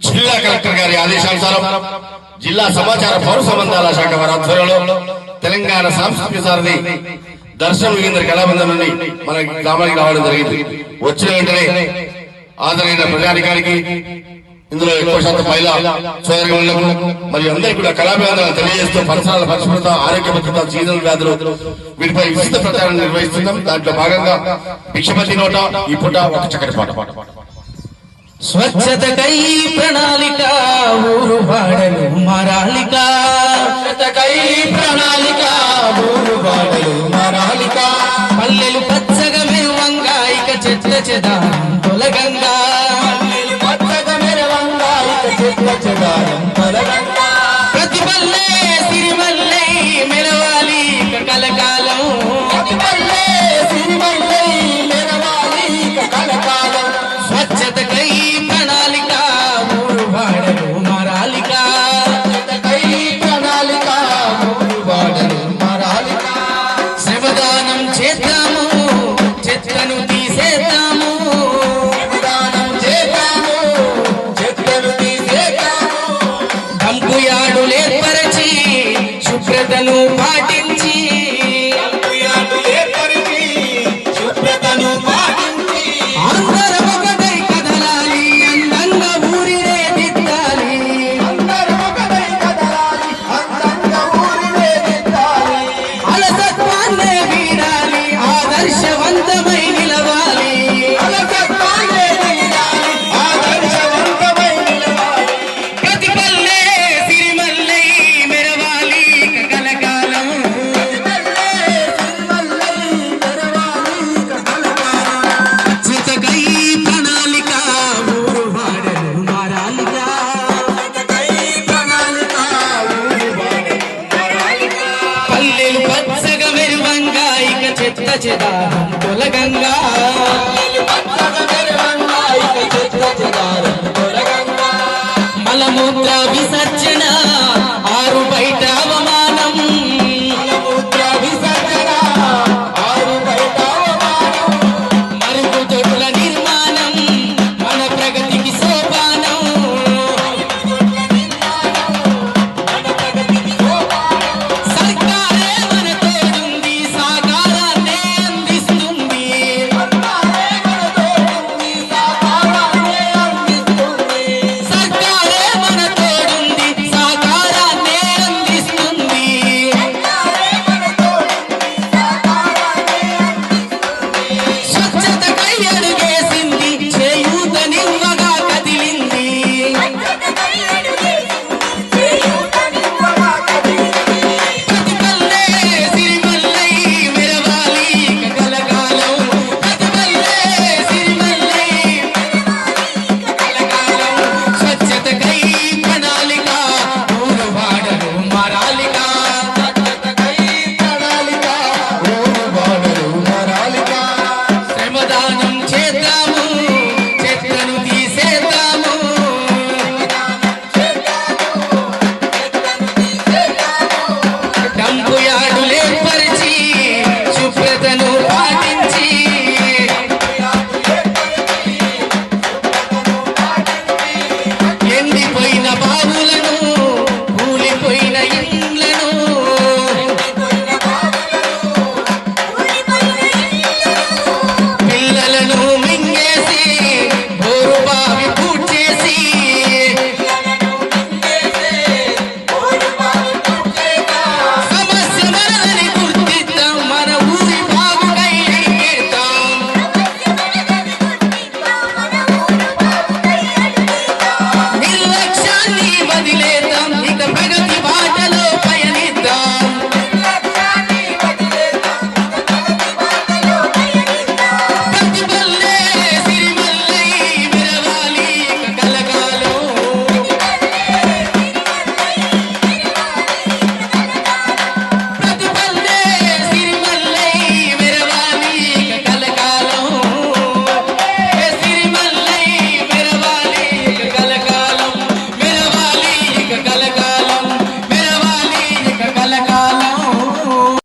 జిల్లా కలెక్టర్ గారి ఆదేశానుసారం జిల్లా సమాచార పౌర సంబంధాల శాఖ వారి ఆధ్వర్యంలో తెలంగాణ సాంస్కృతిక సారథి దర్శనం విగేంద్ర కళాబంధనాన్ని మన గ్రామానికి రావడం జరిగింది. వచ్చిన వెంటనే ఆదరైన ప్రజానికానికి ఇందులో ఎక్కువ శాతం మహిళా సోదరులకు మరియు అందరికీ కూడా కళాభివందనాలు తెలియజేస్తూ పరిసరాల పరిశుభ్రత ఆరోగ్య భద్రత జీవన వ్యాధులు వీటిపై విస్తృత ప్రచారం నిర్వహిస్తున్నాం. దాంట్లో భాగంగా భిక్షపతి నోట ఈ పూట ఒక చక్కటి పాట. స్వచ్ఛతకై ప్రణాళిక ఊరు వాడలు మరాలిక స్వచ్ఛతకై ప్రణాళిక ఊరు వాడలు మరాలిక పల్లెలు పచ్చగా మెరువంగా ఇక చెట్ల చెదారం తొలగంగా. పల్లెలు పచ్చగా మెరవంగా ఇక చెట్ల చెదారం తొలగంగా. ఇక కులగంగా